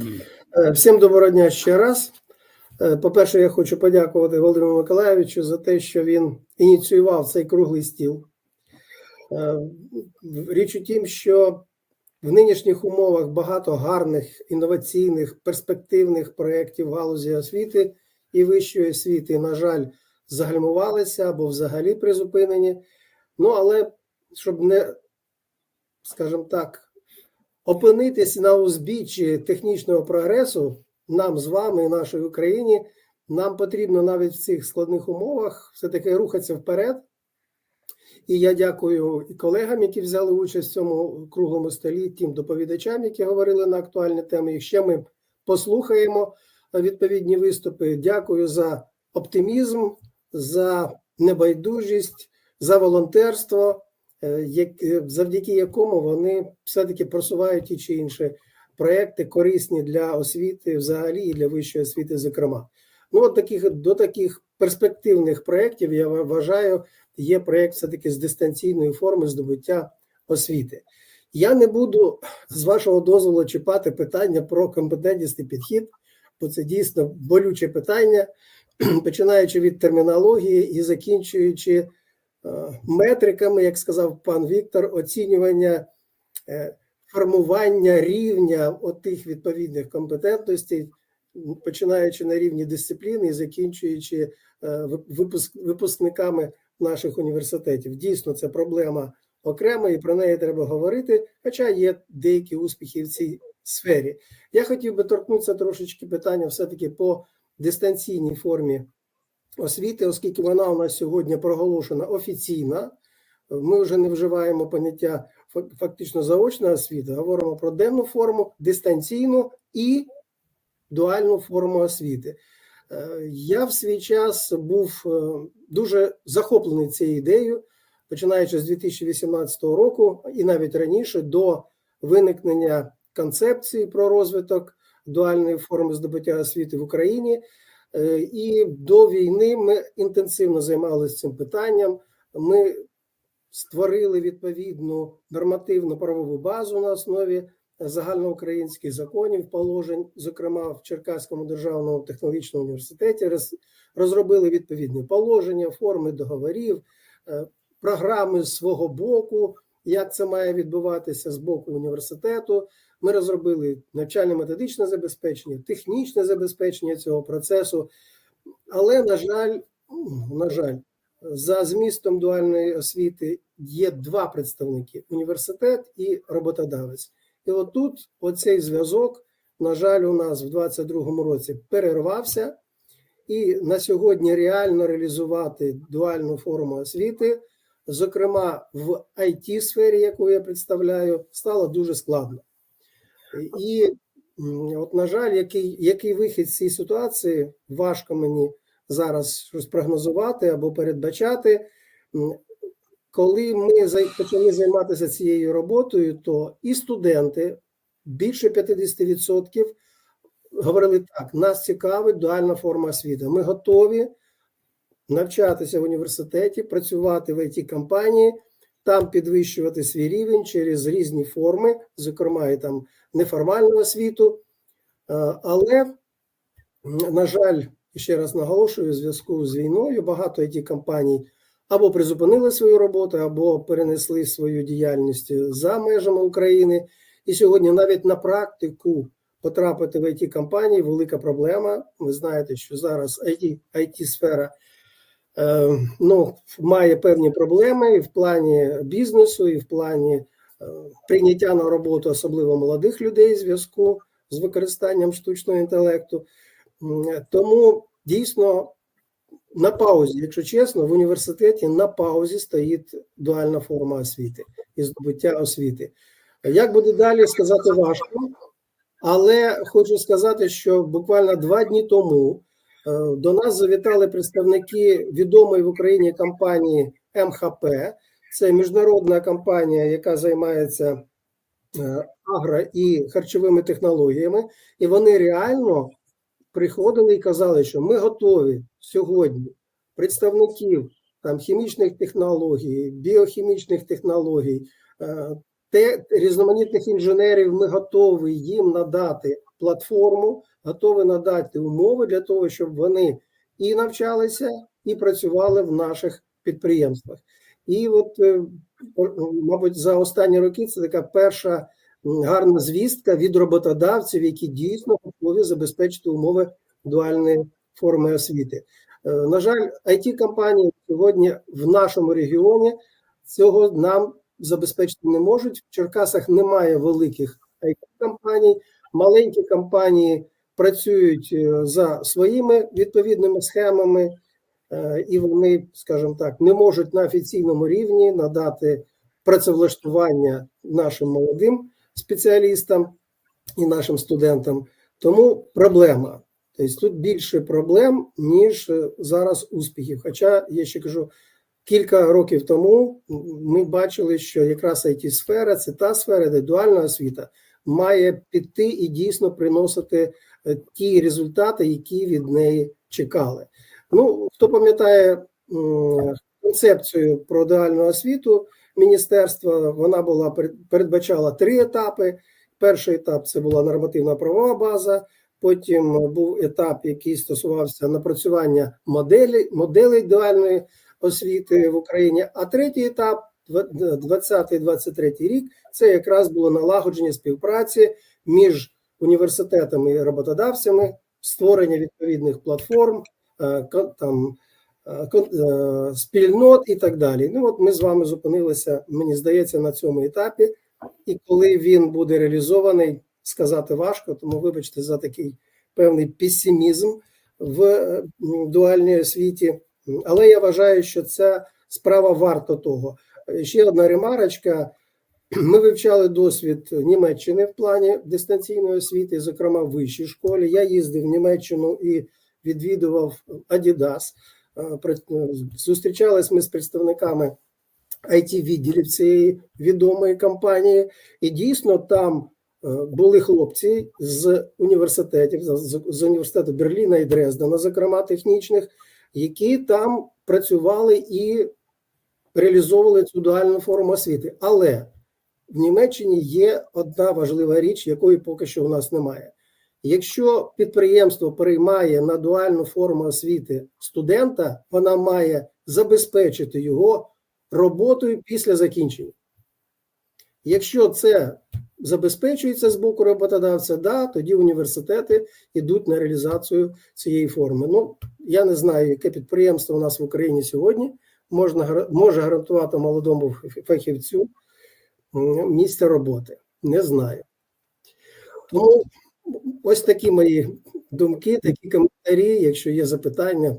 Е, Всім доброго дня ще раз. Е, По-перше, я хочу подякувати Володимиру Миколаївичу за те, що він ініціював цей круглий стіл. Е, Річ у тім, що в нинішніх умовах багато гарних, інноваційних, перспективних проєктів галузі освіти і вищої освіти, на жаль, загальмувалися або взагалі призупинені. Ну, але щоб не, скажімо так, опинитись на узбіччі технічного прогресу нам з вами нашій Україні, нам потрібно навіть в цих складних умовах все-таки рухатися вперед. І я дякую і колегам, які взяли участь в цьому круглому столі, тим доповідачам, які говорили на актуальні теми. І ще ми послухаємо відповідні виступи. Дякую за оптимізм, за небайдужість, за волонтерство, завдяки якому вони все-таки просувають ті чи інші проекти, корисні для освіти взагалі і для вищої освіти, зокрема. Ну, от таких до таких перспективних проєктів я вважаю, є проєкт все-таки з дистанційної форми здобуття освіти. Я не буду з вашого дозволу чіпати питання про компетентність і підхід, бо це дійсно болюче питання, починаючи від термінології і закінчуючи е, метриками, як сказав пан Віктор, оцінювання е, формування рівня отих відповідних компетентностей, починаючи на рівні дисципліни і закінчуючи е, випуск, випускниками наших університетів. Дійсно, це проблема окрема, і про неї треба говорити. Хоча є деякі успіхи в цій сфері. Я хотів би торкнутися трошечки питання все-таки по дистанційній формі освіти, оскільки вона у нас сьогодні проголошена офіційна. Ми вже не вживаємо поняття фактично заочна освіта, говоримо про денну форму, дистанційну і дуальну форму освіти. Е, Я в свій час був е, дуже захоплений цією ідеєю, починаючи з 2018 року і навіть раніше до виникнення концепції про розвиток дуальної форми здобуття освіти в Україні. Е, І до війни ми інтенсивно займалися цим питанням. Ми створили відповідну нормативну правову базу на основі загальноукраїнських законів, положень, зокрема в Черкаському державному технологічному університеті, розробили відповідні положення, форми договорів, е, програми з свого боку, як це має відбуватися з боку університету. Ми розробили навчально-методичне забезпечення, технічне забезпечення цього процесу. Але, на жаль, на жаль, за змістом дуальної освіти є два представники: університет і роботодавець. І отут оцей зв'язок, на жаль, у нас в 2022 році перервався, і на сьогодні реально реалізувати дуальну форму освіти, зокрема в it сфері яку я представляю, стало дуже складно. І, от, на жаль, який, який вихід з цієї ситуації, важко мені зараз щось прогнозувати або передбачати. Коли ми почали займатися цією роботою, то і студенти більше 50% говорили так: нас цікавить дуальна форма освіти. Ми готові навчатися в університеті, працювати в it компанії там підвищувати свій рівень через різні форми, зокрема і там неформальну освіту. Але, на жаль, ще раз наголошую, у зв'язку з війною багато it компаній або призупинили свою роботу, або перенесли свою діяльність за межами України. І сьогодні навіть на практику потрапити в it компанії велика проблема. Ви знаєте, що зараз IT, IT сфера е, ну, має певні проблеми і в плані бізнесу, і в плані е, прийняття на роботу, особливо молодих людей, в зв'язку з використанням штучного інтелекту. Тому дійсно на паузі, якщо чесно, в університеті на паузі стоїть дуальна форма освіти і здобуття освіти. Як буде далі сказати важко, але хочу сказати, що буквально два дні тому е, до нас завітали представники відомої в Україні компанії МХП. Це міжнародна компанія, яка займається е, агро і харчовими технологіями, і вони реально приходили і казали, що ми готові сьогодні представників там хімічних технологій, біохімічних технологій, е, те різноманітних інженерів. Ми готові їм надати платформу, готові надати умови для того, щоб вони і навчалися, і працювали в наших підприємствах. І от, е, мабуть, за останні роки це така перша гарна звістка від роботодавців, які дійсно готові забезпечити умови дуальної форми освіти. Е, На жаль, it компанії сьогодні в нашому регіоні цього нам забезпечити не можуть. В Черкасах немає великих it компаній маленькі компанії працюють е, за своїми відповідними схемами, е, і вони, скажімо так, не можуть на офіційному рівні надати працевлаштування нашим молодим спеціалістам і нашим студентам. Тому проблема. Тобто тут більше проблем, ніж е, зараз успіхів. Хоча я ще кажу, кілька років тому ми бачили, що якраз it сфера це та сфера, де дуальна освіта має піти і дійсно приносити ті результати, які від неї чекали. Ну, хто пам'ятає концепцію про дуальну освіту міністерства, вона була перед- передбачала три етапи. Перший етап це була нормативна правова база. Потім був етап, який стосувався напрацювання моделі, моделей дуальної освіти в Україні. А третій етап, 20-23 рік, це якраз було налагодження співпраці між університетами і роботодавцями, створення відповідних платформ, е, там, е, е, спільнот і так далі. Ну от ми з вами зупинилися, мені здається, на цьому етапі. І коли він буде реалізований, сказати важко, тому вибачте за такий певний песимізм в дуальній освіті. Але я вважаю, що ця справа варта того. Ще одна ремарочка. Ми вивчали досвід Німеччини в плані дистанційної освіти, зокрема в вищій школі. Я їздив в Німеччину і відвідував Adidas. Е, е, Зустрічались ми з представниками it відділів цієї відомої компанії, і дійсно там е, були хлопці з університетів, з університету Берліна і Дрездена, зокрема технічних, які там працювали і реалізовували цю дуальну форму освіти. Але в Німеччині є одна важлива річ, якої поки що у нас немає. Якщо підприємство приймає на дуальну форму освіти студента, вона має забезпечити його роботою після закінчення. Якщо це забезпечується з боку роботодавця, да, тоді університети йдуть на реалізацію цієї форми. Ну, я не знаю, яке підприємство у нас в Україні сьогодні можна, може гарантувати молодому фахівцю місце роботи. Не знаю. Тому ось такі мої думки, такі коментарі. Якщо є запитання,